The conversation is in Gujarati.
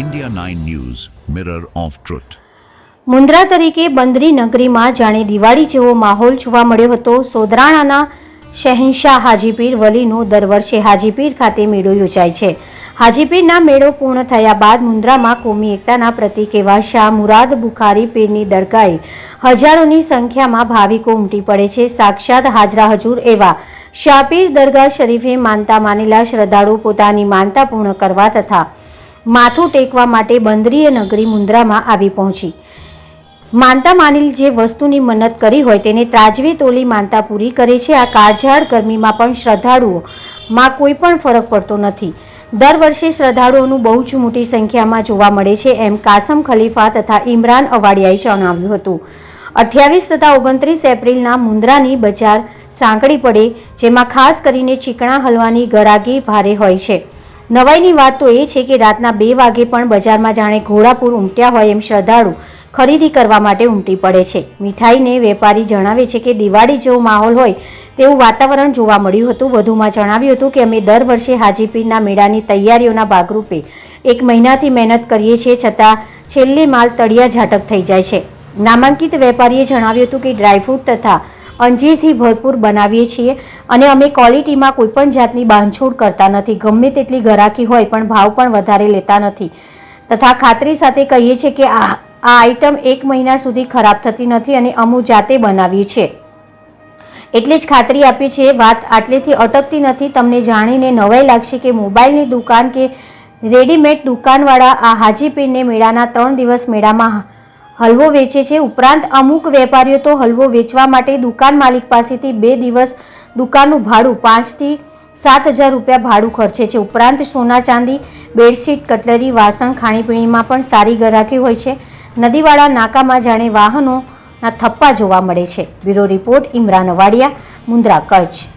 India 9 news mirror of truth Mundra તરીકે બંદરી નગરીમાં જાણે દિવાળી જેવો માહોલ જોવા મળ્યો હતો. સોદરાણાના શહેનશાહ હાજીપીર વલીનો દર વર્ષે હાજીપીર ખાતે મેળો યોજાય છે. હાજીપીરના મેળો પૂર્ણ થયા બાદ મુન્દ્રામાં કોમી એકતાના પ્રતિક એવા શાહ મુરાદ બુખારી પીરની દરગાહે હજારોની સંખ્યામાં ભાવિકો ઉમટી પડે છે. સાક્ષાત હાજરા હજુર એવા શાહપીર દરગાહ શરીફે માનતા માનેલા શ્રદ્ધાળુ પોતાની માનતા પૂર્ણ કરવા તથા માથું ટેકવા માટે બંદરીય નગરી મુન્દ્રામાં આવી પહોંચી. માનતા માનીલ જે વસ્તુની મન્નત કરી હોય તેને ત્રાજવે તોલી માનતા પૂરી કરે છે. આ કાળઝાળ ગરમીમાં પણ શ્રદ્ધાળુઓ માં કોઈ પણ ફરક પડતો નથી. દર વર્ષે શ્રદ્ધાળુઓનું બહુ જ મોટી સંખ્યામાં જોવા મળે છે. એમ કાસમ ખલીફા તથા ઇમરાન અવાડિયાએ જણાવ્યું હતું. અઠ્યાવીસ તથા ઓગણત્રીસ એપ્રિલના મુન્દ્રાની બજાર સાંકળી પડે, જેમાં ખાસ કરીને ચીકણા હલવાની ગરાગી ભારે હોય છે. નવાઈની વાત તો એ છે કે રાતના બે વાગે પણ બજારમાં જાણે ઘોડાપુર ઉમટ્યા હોય એમ શ્રદ્ધાળુ ખરીદી કરવા માટે ઉમટી પડે છે. મીઠાઈને વેપારી જણાવે છે કે દિવાળી જેવો માહોલ હોય તેવું વાતાવરણ જોવા મળ્યું હતું. વધુમાં જણાવ્યું હતું કે અમે દર વર્ષે હાજીપીરના મેળાની તૈયારીઓના ભાગરૂપે એક મહિનાથી મહેનત કરીએ છીએ છતાં છેલ્લે માલ તળિયા ઝાટક થઈ જાય છે. નામાંકિત વેપારીએ જણાવ્યું હતું કે ડ્રાયફ્રૂટ તથા અંજીરથી ભરપૂર બનાવીએ છીએ. અને અમે ક્વોલિટીમાં કોઈપણ જાતની બાંધછોડ કરતા નથી. ગમે તેટલી ગરાકી હોય પણ ભાવ પણ વધારે લેતા નથી. તથા ખાતરી સાથે કહીએ છીએ કે આ આ આઇટમ એક મહિના સુધી ખરાબ થતી નથી અને અમુ જાતે બનાવીએ છીએ એટલી જ ખાતરી આપી છે વાત આટલેથી અટકતી નથી. તમને જાણીને નવાઈ લાગશે કે મોબાઈલની દુકાન કે રેડીમેડ દુકાનવાળા આ હાજીપીરને મેળાના ત્રણ દિવસ મેળામાં હલવો વેચે છે. ઉપરાંત અમુક વેપારીઓ તો હલવો વેચવા માટે દુકાન માલિક પાસેથી બે દિવસ દુકાનનું ભાડું પાંચથી સાત હજાર રૂપિયા ભાડું ખર્ચે છે. ઉપરાંત સોના ચાંદી, બેડશીટ, કટલરી, વાસણ, ખાણીપીણીમાં પણ સારી ગરાકી હોય છે. નદીવાળા નાકામાં જાણે વાહનોના થપ્પા જોવા મળે છે. Bureau report, Imran Avadiya, Mundra Kutch.